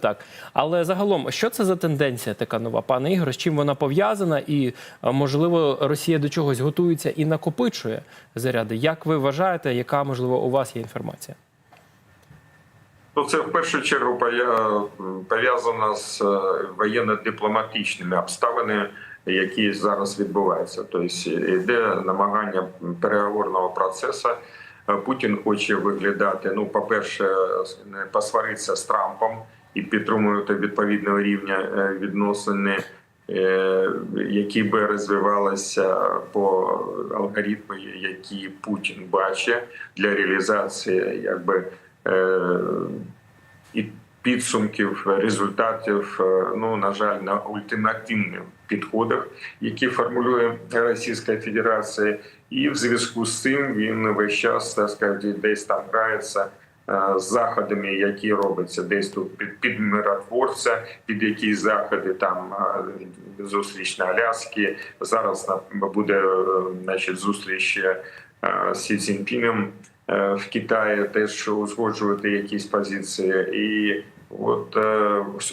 Так, але загалом, що це за тенденція така нова, пане Ігоре? З чим вона пов'язана? І можливо, Росія до чогось готується і накопичує заряди. Як ви вважаєте, яка можливо у вас є інформація? Ну, це в першу чергу пов'язано з е, воєнно-дипломатичними обставинами, які зараз відбуваються. Тобто йде намагання переговорного процесу. Е, Путін хоче виглядати. Ну, по-перше, посваритися з Трампом і підтримувати відповідного рівня е, відносини, е, які би розвивалися по алгоритму, які Путін бачить для реалізації, якби. е, і підсумків результатів, ну на жаль, на ультимативних підходах, які формулює Російська Федерація, і в зв'язку з цим він весь час так сказати, десь там грається. Е, заходами, які робляться десь тут під, під миротворця, під якісь заходи, там е, зустріч на Аляскі. Зараз буде е, значить, зустріч Сі Цзіньпіном е, в Китаї теж узгоджувати якісь позиції, і от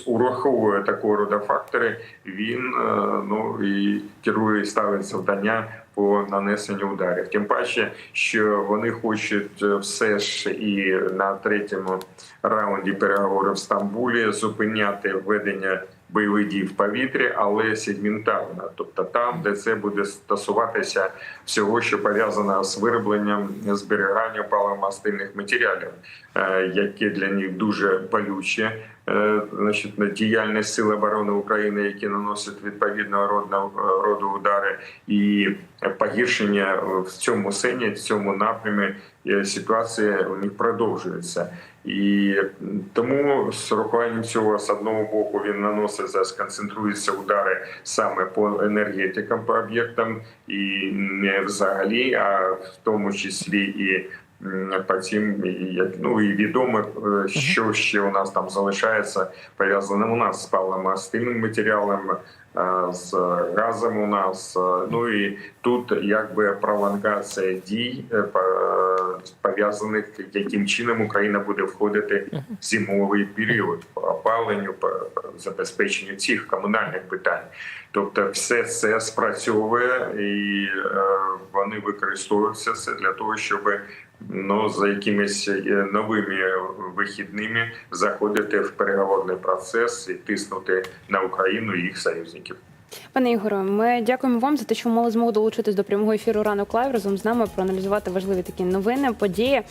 ураховує такого роду фактори, він ну і керує ставить завдання по нанесенню ударів. Тим паче, що вони хочуть е, все ж і на третьому раунді переговорів в Стамбулі зупиняти введення бойових дій в повітрі, але сегментарно, тобто там, де це буде стосуватися всього, що пов'язано з виробленням зберіганням паливомастильних матеріалів, е, яке для них дуже болюче. Е, Значить, діяльність Сил оборони України, які наносять відповідного роду, роду удари, і погіршення в цьому сені, в цьому напрямі е, ситуація у них продовжується. І тому з урахуванням цього з одного боку він наносить зараз концентруються удари саме по енергетикам, по об'єктам, і не взагалі, а в тому числі і по цим, ну і відомо, е, що ще у нас там залишається пов'язане у нас з паливомастильним матеріалом, з газом у нас. е, Ну і тут якби пролонгація дій пов'язаних, яким чином Україна буде входити в зимовий період по опаленню, по забезпеченню цих комунальних питань. Тобто, все це спрацьовує і е, вони використовуються для того, щоб ну за якимись е, новими вихідними заходити в переговорний процес і тиснути на Україну і їх союзників. Пане Ігоре, ми дякуємо вам за те, що мали змогу долучитись до прямого ефіру ранок лайв разом з нами проаналізувати важливі такі новини, події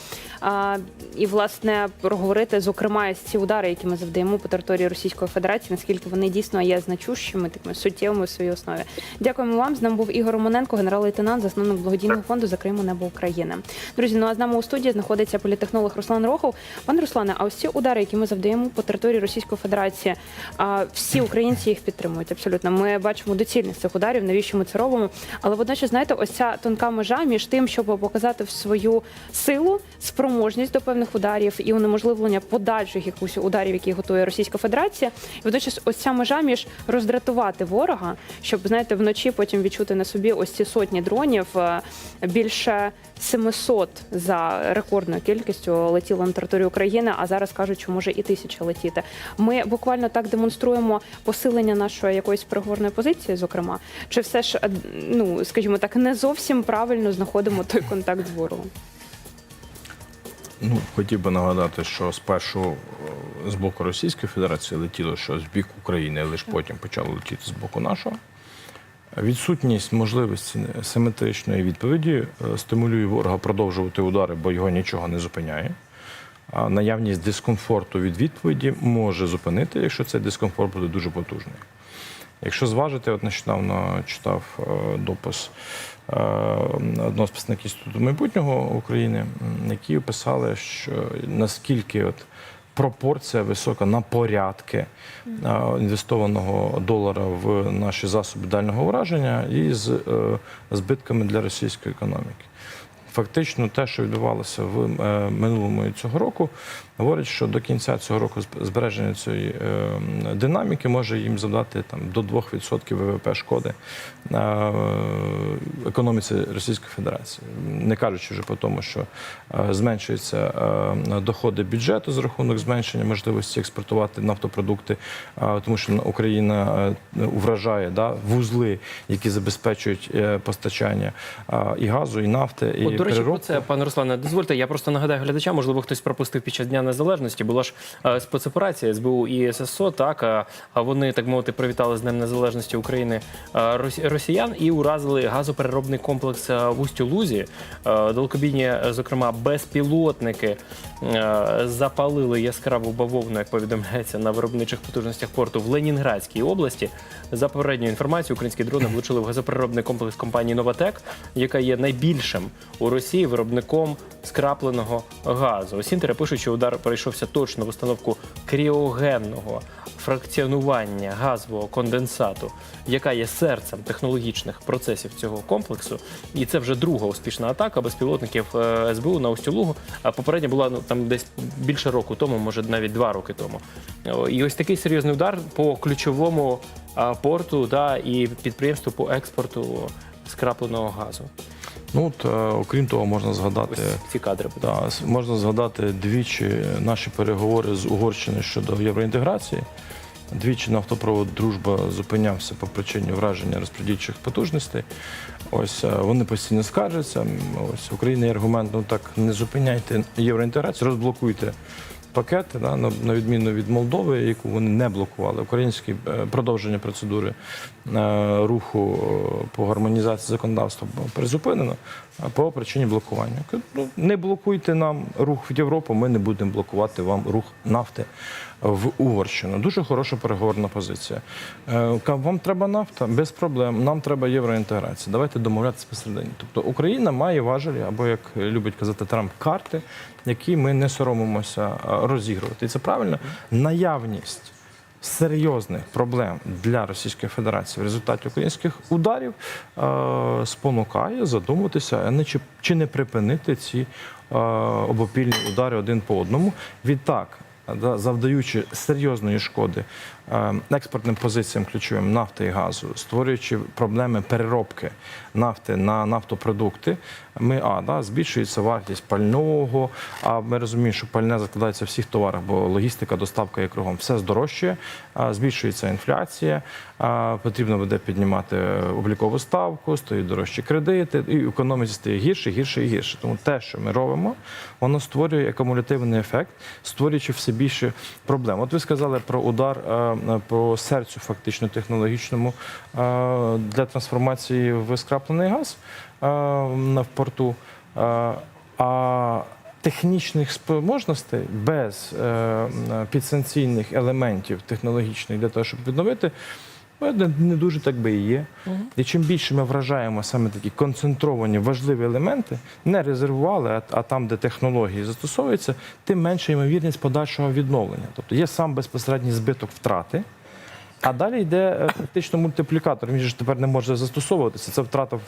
а, і власне проговорити зокрема ці удари, які ми завдаємо по території Російської Федерації, наскільки вони дійсно є значущими, такими суттєвими в своїй основі. Дякуємо вам. З нами був Ігор Романенко, генерал-лейтенант, засновник благодійного фонду Закриємо небо України. Друзі, ну а з нами у студії знаходиться політехнолог Руслан Рохов. Пане Руслане, а ось ці удари, які ми завдаємо по території Російської Федерації, а, всі українці їх підтримують. Абсолютно, ми бачимо доцільність цих ударів, навіщо ми це робимо. Але водночас, знаєте, ось ця тонка межа між тим, щоб показати свою силу, спроможність до певних ударів і унеможливлення подальших якихось ударів, які готує Російська Федерація. І водночас, ось ця межа між роздратувати ворога, щоб знаєте, вночі потім відчути на собі ось ці сотні дронів е, більше 700 за рекордною кількістю летіло на територію України. А зараз кажуть, що може і тисяча летіти. Ми буквально так демонструємо посилення нашої якоїсь переговорної позиції, зокрема, чи все ж е, ну скажімо так, не зовсім правильно знаходимо той контакт з ворогом. Ну, хотів би нагадати, що спершу е, з боку Російської Федерації летіло що з бік України, а лише потім почало летіти з боку нашого. Відсутність можливості симетричної відповіді е, стимулює ворога продовжувати удари, бо його нічого не зупиняє. А наявність дискомфорту від відповіді може зупинити, якщо цей дискомфорт буде дуже потужний. Якщо зважити, от нещодавно читав е, допис е, одного з представників Інституту майбутнього України, які описали, що наскільки от пропорція висока на порядки е, інвестованого долара в наші засоби дальнього враження і з збитками для російської економіки. Фактично, те, що відбувалося в минулому і цього року, говорить, що до кінця цього року зб- збереження цієї е, динаміки може їм завдати там до 2% ВВП шкоди е, економіці Російської Федерації, не кажучи вже по тому, що е, зменшуються доходи бюджету з рахунок зменшення можливості експортувати нафтопродукти, тому що Україна вражає да, вузли, які забезпечують постачання і газу, і нафти, і От, до речі, про це, пане Руслане, дозвольте, я просто нагадаю глядачам, можливо, хтось пропустив під час Дня Незалежності. Була ж е, спецоперація СБУ і ССО, так, а вони, так мовити, привітали з Днем Незалежності України е, росіян і уразили газопереробний комплекс е, в Устю-Лузі. Е, Далекобійні, е, зокрема, безпілотники е, запалили яскраву бавовну, як повідомляється, на виробничих потужностях порту в Ленінградській області. За попередньою інформацією, українські дрони влучили в газопереробний комплекс компанії Новатек, яка є найбільшим у Росії виробником скрапленого газу. Осінтери пишуть, що удар перейшовся точно в установку кріогенного фракціонування газового конденсату, яка є серцем технологічних процесів цього комплексу. І це вже друга успішна атака безпілотників е, СБУ на Устюлугу. А попередня була ну там десь більше року тому, може навіть два роки тому. І ось такий серйозний удар по ключовому порту да, і підприємству по експорту скрапленого газу. Ну, от, е, окрім того, можна згадати. Ось ці кадри. Да, можна згадати двічі наші переговори з Угорщиною щодо євроінтеграції. Двічі нафтопровод Дружба зупинявся по причині враження розподільчих потужностей. Ось е, вони постійно скаржаться. Ось Україна є аргумент, ну так не зупиняйте євроінтеграцію, розблокуйте пакети, да, на, відміну від Молдови, яку вони не блокували. Українське е, продовження процедури е, руху е, по гармонізації законодавства призупинено по причині блокування. Ну, не блокуйте нам рух в Європу, ми не будемо блокувати вам рух нафти в Угорщину. Дуже хороша переговорна позиція. Е, Вам треба нафта? Без проблем. Нам треба євроінтеграція. Давайте домовлятися посередині. Тобто Україна має важелі, або як любить казати Трамп, карти, які ми не соромимося розігрувати. І це правильно. Наявність серйозних проблем для Російської Федерації в результаті українських ударів е, спонукає задуматися, не чи, чи не припинити ці е, обопільні удари один по одному. Відтак, завдаючи серйозної шкоди експортним позиціям ключовим нафти і газу, створюючи проблеми переробки нафти на нафтопродукти, ми а да, збільшується вартість пального. А ми розуміємо, що пальне закладається в всіх товарах, бо логістика, доставка є кругом. Все здорожчає, а, збільшується інфляція. Потрібно буде піднімати облікову ставку, стають дорожчі кредити, і економіці стає гірше, гірше і гірше. Тому те, що ми робимо, воно створює акумулятивний ефект, створюючи все більше проблем. От ви сказали про удар е, по серцю, фактично технологічному е, для трансформації в скраплений газ е, в порту. Е, А технічних спроможностей без е, підсанкційних елементів технологічних для того, щоб відновити. Не не дуже так би і є. І чим більше ми вражаємо саме такі концентровані важливі елементи, не резервували, а, а там, де технології застосовуються, тим менша ймовірність подальшого відновлення. Тобто є сам безпосередній збиток втрати. А далі йде е, фактично мультиплікатор. Він ж тепер не може застосовуватися. Це втрата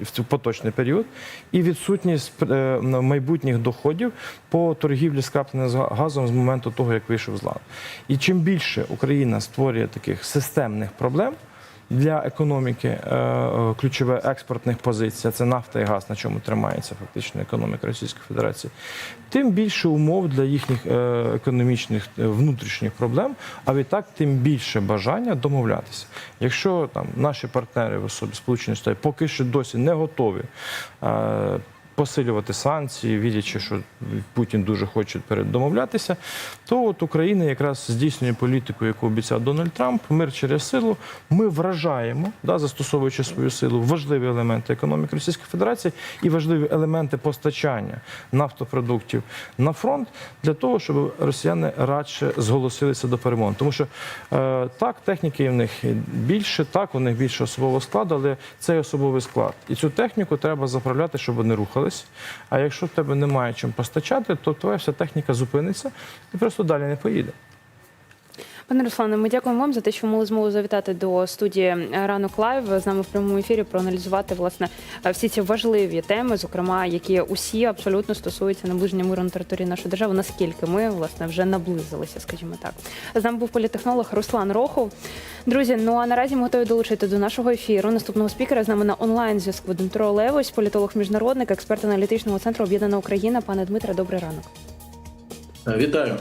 в цю поточний період і відсутність е, майбутніх доходів по торгівлі скрапленим газом з моменту того, як вийшов з ладу. І чим більше Україна створює таких системних проблем. Для економіки е, е, ключове експортних позицій, це нафта і газ, на чому тримається фактично економіка Російської Федерації, тим більше умов для їхніх е, економічних внутрішніх проблем, а відтак тим більше бажання домовлятися. Якщо там наші партнери в особі Сполучені Штати поки що досі не готові. Посилювати санкції, видячи, що Путін дуже хоче передомовлятися, то от Україна якраз здійснює політику, яку обіцяв Дональд Трамп, мир через силу. Ми вражаємо, да, застосовуючи свою силу, важливі елементи економіки Російської Федерації і важливі елементи постачання нафтопродуктів на фронт для того, щоб росіяни радше зголосилися до перемовин. Тому що е, так, техніки в них більше, так, у них більше особового складу, але цей особовий склад. І цю техніку треба заправляти, щоб вони рухались. А якщо в тебе немає чим постачати, то твоя вся техніка зупиниться і просто далі не поїде. Пане Руслане, ми дякуємо вам за те, що мали змогу завітати до студії ранок лайв з нами в прямому ефірі, проаналізувати власне всі ці важливі теми, зокрема, які усі абсолютно стосуються наближення миру на території нашої держави. Наскільки ми власне вже наблизилися, скажімо так. З нами був політехнолог Руслан Рохов. Друзі, ну а наразі ми готові долучити до нашого ефіру наступного спікера з нами на онлайн зв'язку Дмитро Левось, політолог міжнародник, експерт аналітичного центру Об'єднана Україна. Пане Дмитре, добрий ранок. Вітаю.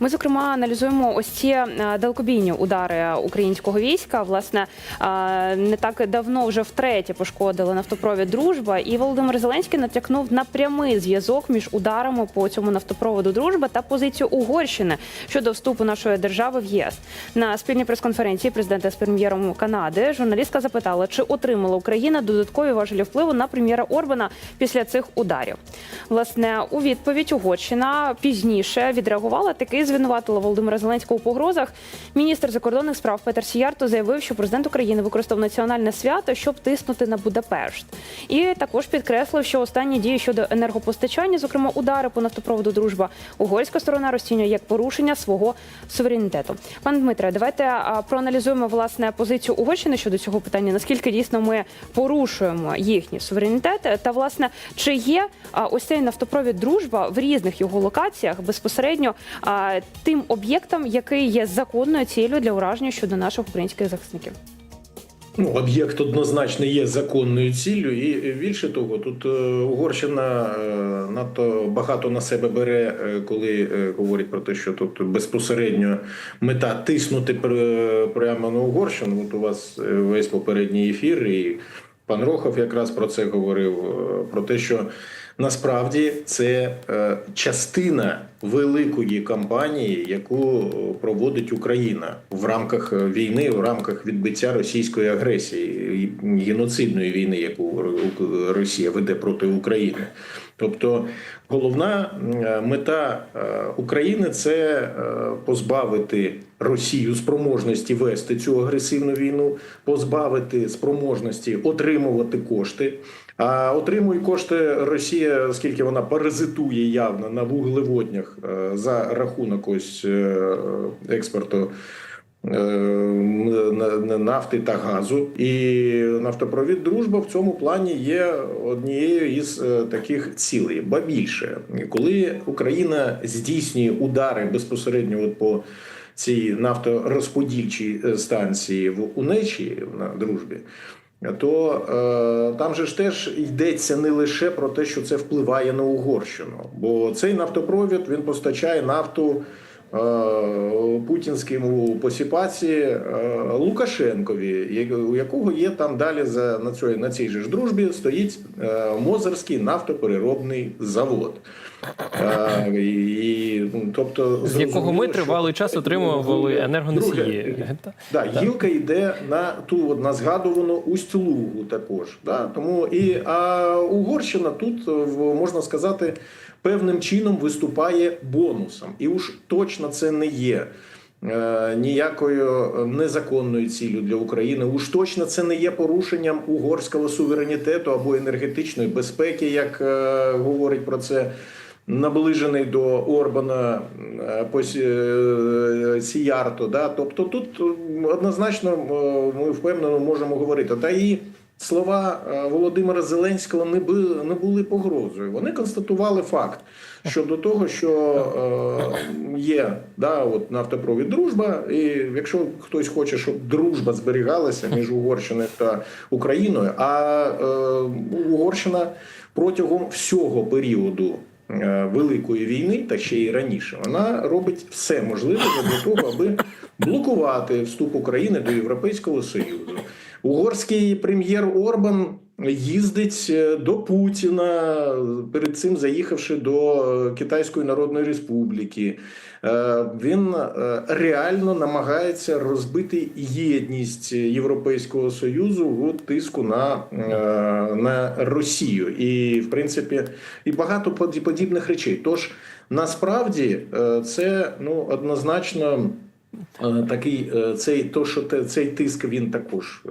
Ми зокрема аналізуємо ось ці е, далекобійні удари українського війська. Власне е, не так давно вже втретє пошкодили нафтопровід Дружба, і Володимир Зеленський натякнув на прямий зв'язок між ударами по цьому нафтопроводу Дружба та позицію Угорщини щодо вступу нашої держави в ЄС. На спільній прес-конференції президента з прем'єром Канади журналістка запитала, чи отримала Україна додаткові важелі впливу на прем'єра Орбана після цих ударів. Власне, у відповідь Угорщина пізніше відреагувала звинуватила Володимира Зеленського у погрозах. Міністр закордонних справ Петер Сіярто заявив, що президент України використав національне свято, щоб тиснути на Будапешт. І також підкреслив, що останні дії щодо енергопостачання, зокрема удари по нафтопроводу Дружба, угорська сторона розцінює як порушення свого суверенітету. Пане Дмитре, давайте проаналізуємо власне позицію Угорщини щодо цього питання. Наскільки дійсно ми порушуємо їхній суверенітет, та власне чи є ось цей нафтопровід Дружба в різних його локаціях безпосередньо тим об'єктом, який є законною цілею для ураження щодо наших українських захисників. Ну, об'єкт однозначно є законною ціллю, і більше того, тут е, Угорщина е, надто багато на себе бере, е, коли е, говорить про те, що тут безпосередньо мета тиснути пр- прямо на Угорщину. От у вас е, весь попередній ефір, і пан Рохов якраз про це говорив: е, про те, що насправді це е, частина великої кампанії, яку проводить Україна в рамках війни, в рамках відбиття російської агресії геноцидної війни, яку Росія веде проти України. Тобто головна е, мета е, України це е, позбавити Росію спроможності вести цю агресивну війну, позбавити спроможності отримувати кошти. А отримує кошти Росія, оскільки вона паразитує явно на вуглеводнях за рахунок ось експорту нафти та газу. І нафтопровід Дружба в цьому плані є однією із е, таких цілей. Ба більше, коли Україна здійснює удари безпосередньо от по цій нафторозподільчій е, станції в Унечі на дружбі. То е, там же ж теж йдеться не лише про те, що це впливає на Угорщину, бо цей нафтопровід він постачає нафту е, путінському посіпаці е, Лукашенкові, у якого є там далі за на цій, на цій же ж дружбі стоїть е, Мозерський нафтопереробний завод. Е, і, ну, тобто, З якого ми тривалий що- час отримували енергоносії. Да, гілка йде на ту на згадувану Усть-Лугу також. Да? Тому і а Угорщина тут в- можна сказати певним чином виступає бонусом, і уж точно це не є. е, Ніякою незаконною ціллю для України уж точно це не є порушенням угорського суверенітету або енергетичної безпеки, як е, говорить про це наближений до Орбана е, е, Сіярто. Да? Тобто тут е, однозначно ми впевнено можемо говорити. Та і слова Володимира Зеленського не були, не були погрозою. Вони констатували факт щодо того, що є да, от нафтопровід дружба, і якщо хтось хоче, щоб дружба зберігалася між Угорщиною та Україною, а Угорщина протягом всього періоду. Е, Великої війни, та ще й раніше, вона робить все можливе для того, аби блокувати вступ України до Європейського Союзу. Угорський прем'єр Орбан їздить е, до Путіна, перед цим заїхавши до е, Китайської Народної Республіки. Е, Він е, реально намагається розбити єдність Європейського Союзу в тиску на, е, на Росію, і в принципі і багато поді- подібних речей. Тож насправді це ну однозначно такий е, цей то, що те, цей тиск він також е,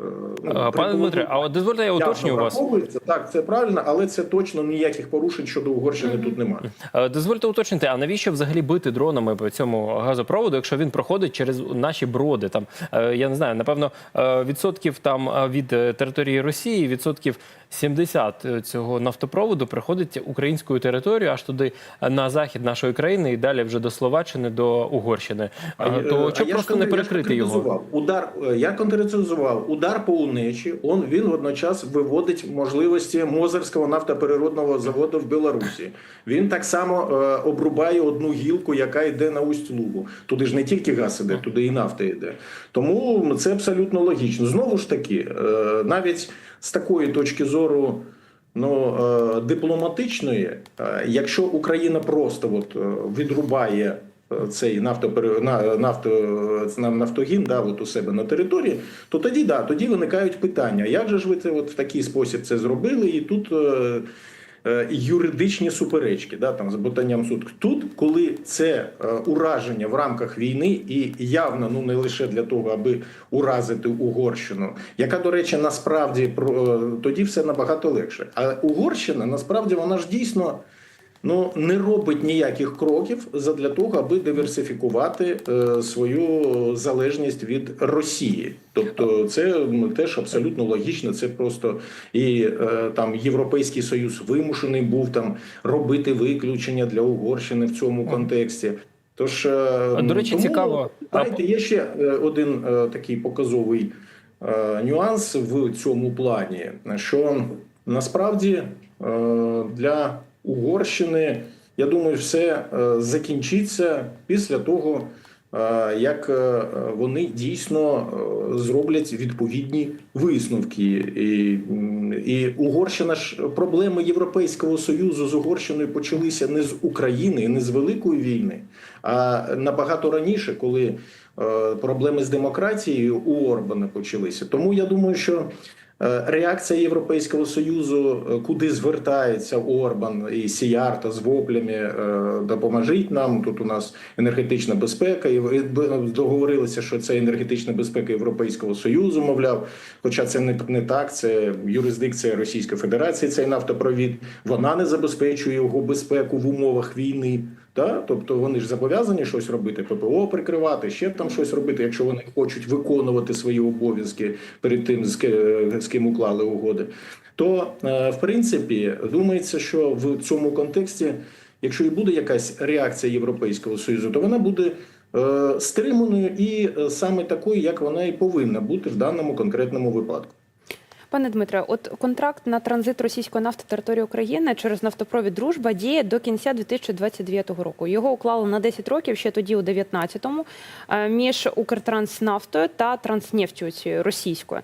Е, Пане Дмитре, а от дозвольте я уточню вас. Так, це правильно, але це точно ніяких порушень щодо Угорщини тут немає. Е, Дозвольте уточнити, а навіщо взагалі бити дронами по цьому газопроводу, якщо він проходить через наші броди? Там е, я не знаю, напевно, е, відсотків там е, від е, території Росії, відсотків 70 цього нафтопроводу приходить українською територією аж туди е, на захід нашої країни і далі вже до Словаччини, до Угорщини. Е, я- То а чому я просто не перекрити його? Удар е, я конкретизував удар по унечі. Он він водночас виводить можливості Мозерського нафтопереробного заводу в Білорусі. Він так само е, обрубає одну гілку, яка йде на усть Лугу. Туди ж не тільки газ іде, туди і нафта йде. Тому це абсолютно логічно. Знову ж таки, е, навіть з такої точки зору. Ну, е, дипломатичної, е, якщо Україна просто от, відрубає цей нафтопере... на- нафто... нафтогін да, от у себе на території, то тоді да, тоді виникають питання. Як же ж ви це от в такий спосіб це зробили? І тут е, е, юридичні суперечки, да, там, з ботанням суд. Тут, коли це е, ураження в рамках війни, і явно ну не лише для того, аби уразити Угорщину, яка, до речі, насправді про е, тоді все набагато легше. А Угорщина насправді вона ж дійсно. Ну не робить ніяких кроків задля того, аби диверсифікувати е, свою залежність від Росії. Тобто, це теж абсолютно логічно. Це просто і е, там Європейський Союз вимушений був там робити виключення для Угорщини в цьому контексті. Тож е, До речі, тому, цікаво. Знаєте, є ще один такий показовий нюанс в цьому плані, що насправді для Угорщини, я думаю, все е, закінчиться після того, е, як е, вони дійсно зроблять відповідні висновки. І, і Угорщина ж проблеми Європейського союзу з Угорщиною почалися не з України, не з Великої війни, а набагато раніше, коли проблеми з демократією у Орбана почалися. Тому я думаю, що реакція Європейського союзу, е, куди звертається Орбан і Сіярта з воплями, е, допоможіть нам. Тут у нас енергетична безпека, і договорилися, що це енергетична безпека Європейського союзу, мовляв. Хоча це не, не так, це юрисдикція Російської Федерації, цей нафтопровід. Вона не забезпечує його безпеку в умовах війни. Да? Тобто вони ж зобов'язані щось робити, ППО прикривати, ще там щось робити, якщо вони хочуть виконувати свої обов'язки перед тим, з, ким уклали угоди. То е, в принципі думається, що в цьому контексті, якщо і буде якась реакція Європейського союзу, то вона буде е, стриманою і е, саме такою, як вона і повинна бути в даному конкретному випадку. Пане Дмитре, от контракт на транзит російської нафти території України через нафтопровід Дружба діє до кінця 2029 року. Його уклали на 10 років ще тоді, у 19-му, е, між Укртранснафтою та Транснефтю цією російською.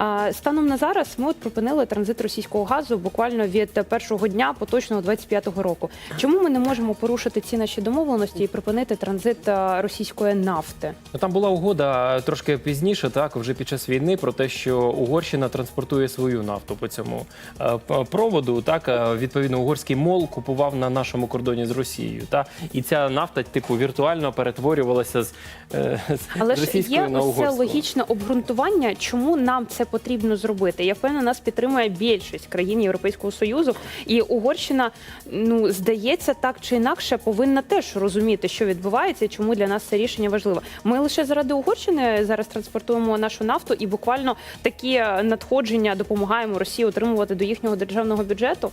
Е, Станом на зараз ми от припинили транзит російського газу буквально від першого дня поточного 25-го року. Чому ми не можемо порушити ці наші домовленості і припинити транзит е, російської нафти? Ну, Там була угода трошки пізніше, так вже під час війни, про те, що Угорщина транспортує свою нафту по цьому е, проводу. Так е, відповідно, угорський мол купував на нашому кордоні з Росією. Та і ця нафта, типу, віртуально перетворювалася з, е, з Але з ж є на ось це логічне обґрунтування, чому нам це потрібно зробити. Я впевнена, нас підтримує більшість країн Європейського союзу, і Угорщина, ну здається, так чи інакше повинна теж розуміти, що відбувається, і чому для нас це рішення важливо. Ми лише заради Угорщини зараз транспортуємо нашу нафту і буквально такі надходження допомагаємо Росії отримувати до їхнього державного бюджету.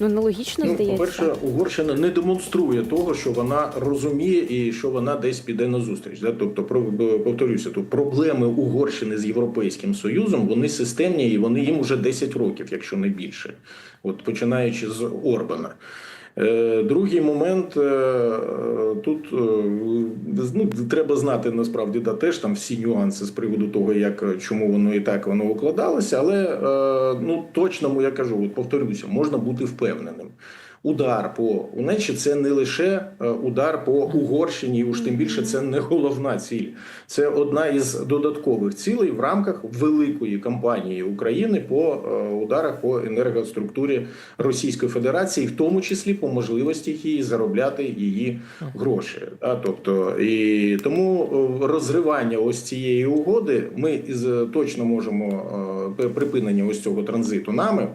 Ну нелогічно Ну, здається. по-перше, Угорщина не демонструє того, що вона розуміє і що вона десь піде на зустріч. Да? Тобто, про повторюся, то проблеми Угорщини з Європейським Союзом вони системні і вони їм уже 10 років, якщо не більше, от починаючи з Орбана. Е, Другий момент е, тут е, ну, треба знати насправді да, теж там всі нюанси з приводу того, як чому воно і так воно укладалося, але ну точно я кажу, от повторюся, можна бути впевненим. Удар по Унечі це не лише е, удар по Угорщині, уж тим більше це не головна ціль. Це одна із додаткових цілей в рамках великої кампанії України по е, ударах по енергоструктурі Російської Федерації, в тому числі по можливості її заробляти її гроші. Да? Тобто і тому е, розривання ось цієї угоди ми точно можемо припинення ось цього транзиту нами.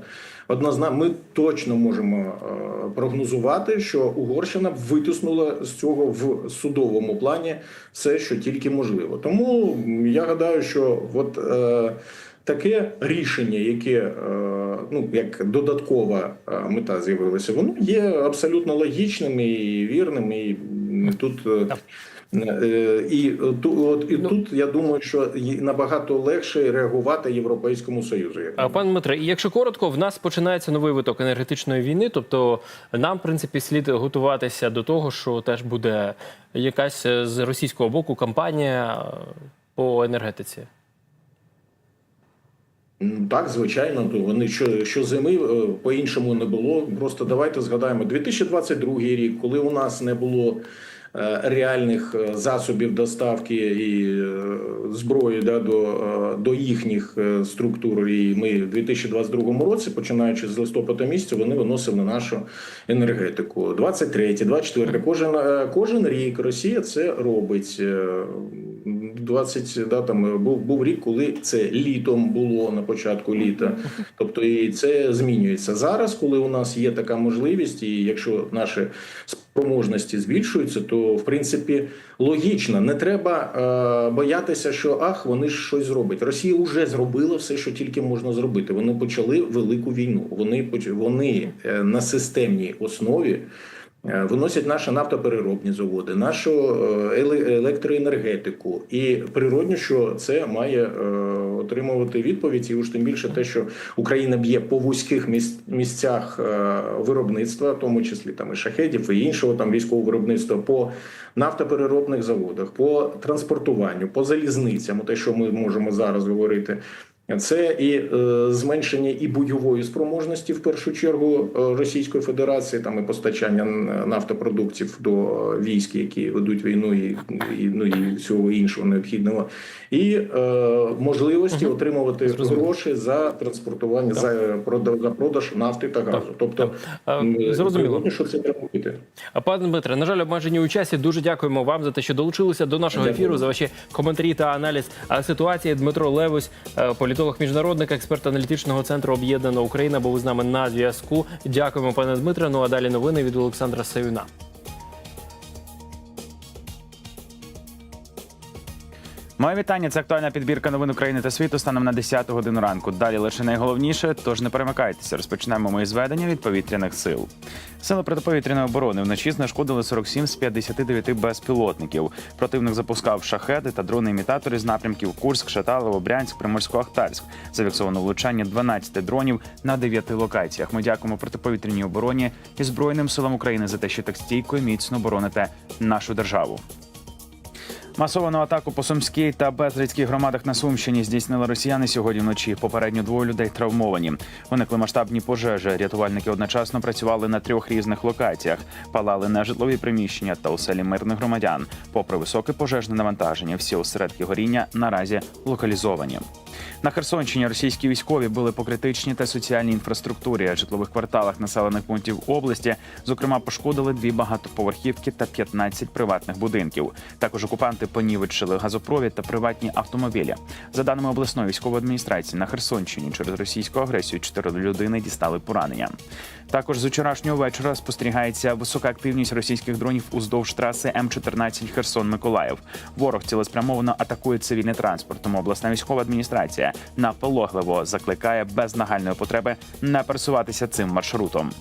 Однозначно, ми точно можемо е, прогнозувати, що Угорщина витиснула з цього в судовому плані все, що тільки можливо. Тому я гадаю, що от е, таке рішення, яке е, ну як додаткова е, мета з'явилася, воно є абсолютно логічним і вірним. І тут Е, І ту- от і тут я думаю, що набагато легше реагувати Європейському Союзу. як А, Пане Дмитре, і якщо коротко, в нас починається новий виток енергетичної війни. Тобто нам, в принципі, слід готуватися до того, що теж буде якась е, з російського боку кампанія е, по енергетиці. Ну, Так, звичайно, то вони що, що зими е, по-іншому не було. Просто давайте згадаємо 2022 рік, коли у нас не було е, реальних е, засобів доставки і е, зброї да, до, е, до їхніх е, структур. І ми в 2022 році, починаючи з листопада місяця, вони виносили на нашу енергетику. 23, 24, кожен, е, кожен рік Росія це робить. Е, 20, да, там був, був рік, коли це літом було на початку літа. Тобто і це змінюється зараз, коли у нас є така можливість, і якщо наші спроможності збільшуються, то в принципі логічно. Не треба е, боятися, що ах, вони ж щось зроблять. Росія вже зробила все, що тільки можна зробити. Вони почали велику війну. Вони вони е, на системній основі. Е, Виносять наші нафтопереробні заводи, нашу е, еле- електроенергетику, і природньо, що це має е, отримувати відповідь, і уж тим більше те, що Україна б'є по вузьких міс- місцях виробництва, в тому числі там і шахедів, і іншого там військового виробництва, по нафтопереробних заводах, по транспортуванню, по залізницям, те, що ми можемо зараз говорити. Це і е, зменшення і бойової спроможності в першу чергу е, Російської Федерації, там і постачання нафтопродуктів до е, військ, які ведуть війну, і, і ну і всього іншого необхідного, і е, можливості отримувати Зрозуміло. гроші за транспортування за продаж, за продаж нафти та газу. Тобто А, зрозуміло. що це треба робити. А пане Дмитре, на жаль, обмежені у часі. Дуже дякуємо вам за те, що долучилися до нашого Дякую. ефіру, за ваші коментарі та аналіз а, ситуації. Дмитро Левусь, е, політолог міжнародник, експерт аналітичного центру Об'єднана Україна, був з нами на зв'язку. Дякуємо, пане Дмитре. Ну а далі новини від Олександра Саюна. Моє вітання. Це актуальна підбірка новин України та світу станом на 10 годину ранку. Далі лише найголовніше, тож не перемикайтеся. Розпочнемо мої зведення від повітряних сил. Сили протиповітряної оборони вночі знешкодили 47 з 59 безпілотників. Противник запускав шахеди та дрони-імітатори з напрямків Курськ, Шаталово, Брянськ, Приморсько-Ахтарськ. Зафіксовано влучання 12 дронів на 9 локаціях. Ми дякуємо протиповітряній обороні і Збройним силам України за те, що так стійко і міцно бороните нашу державу. Масовану атаку по Сумській та Безрицькій громадах на Сумщині здійснили росіяни сьогодні вночі. Попередньо двоє людей травмовані. Виникли масштабні пожежі. Рятувальники одночасно працювали на трьох різних локаціях, палали нежитлові приміщення та у селі мирних громадян. Попри високе пожежне навантаження, всі осередки горіння наразі локалізовані. На Херсонщині російські військові були по критичній та соціальній інфраструктурі, а житлових кварталах населених пунктів області. Зокрема, пошкодили дві багатоповерхівки та 15 приватних будинків. Також окупанти понівечили газопровід та приватні автомобілі. За даними обласної військової адміністрації, на Херсонщині через російську агресію чотири людини дістали поранення. Також з вчорашнього вечора спостерігається висока активність російських дронів уздовж траси М14 Херсон-Миколаїв. Ворог цілеспрямовано атакує цивільний транспорт. Тому обласна військова адміністрація напологливо закликає без нагальної потреби не пересуватися цим маршрутом.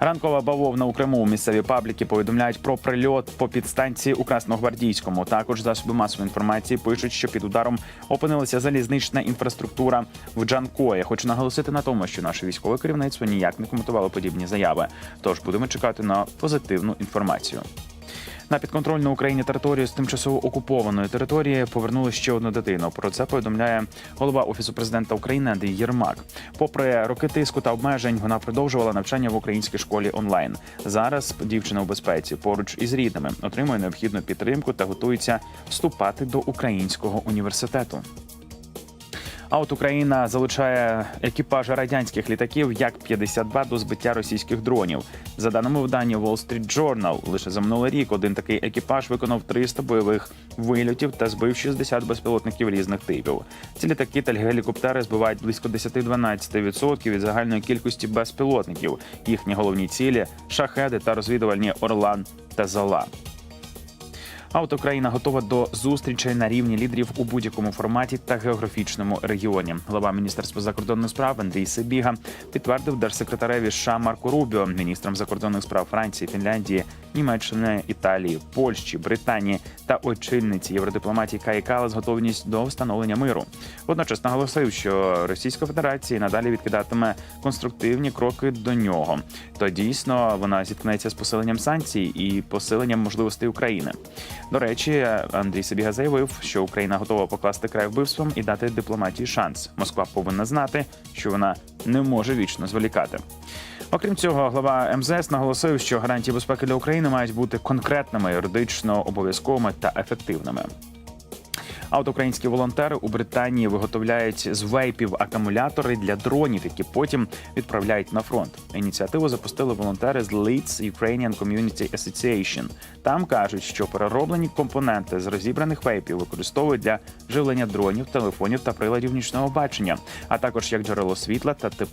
Ранкова бавовна у Криму. Місцеві пабліки повідомляють про прильот по підстанції у Красногвардійському. Також засоби масової інформації пишуть, що під ударом опинилася залізнична інфраструктура в Джанкої. Хочу наголосити на тому, що наше військове керівництво ніяк не коментувало подібні заяви. Тож будемо чекати на позитивну інформацію. На підконтрольну Україні територію з тимчасово окупованої території повернули ще одну дитину. Про це повідомляє голова офісу президента України Андрій Єрмак. Попри роки тиску та обмежень, вона продовжувала навчання в українській школі онлайн. Зараз дівчина у безпеці поруч із рідними отримує необхідну підтримку та готується вступати до українського університету. А от Україна залучає екіпажі радянських літаків як 52 до збиття російських дронів. За даними видання Wall Street Journal, лише за минулий рік один такий екіпаж виконав 300 бойових вильотів та збив 60 безпілотників різних типів. Ці літаки та гелікоптери збивають близько 10-12% від загальної кількості безпілотників. Їхні головні цілі шахеди та розвідувальні Орлан та Зала. А от Україна готова до зустрічей на рівні лідерів у будь-якому форматі та географічному регіоні. Глава міністерства закордонних справ Андрій Сибіга підтвердив держсекретареві США Марко Рубіо, міністрам закордонних справ Франції, Фінляндії, Німеччини, Італії, Польщі, Британії та очільниці євродипломатії Каї Калас готовність до встановлення миру. Водночас наголосив, що Російська Федерація надалі відкидатиме конструктивні кроки до нього. То дійсно вона зіткнеться з посиленням санкцій і посиленням можливостей України. До речі, Андрій Сибіга заявив, що Україна готова покласти край вбивствам і дати дипломатії шанс. Москва повинна знати, що вона не може вічно зволікати. Окрім цього, глава МЗС наголосив, що гарантії безпеки для України мають бути конкретними, юридично обов'язковими та ефективними. А от українські волонтери у Британії виготовляють з вейпів акумулятори для дронів, які потім відправляють на фронт. Ініціативу запустили волонтери з Leeds Ukrainian Community Association. Там кажуть, що перероблені компоненти з розібраних вейпів використовують для живлення дронів, телефонів та приладів нічного бачення, а також як джерело світла та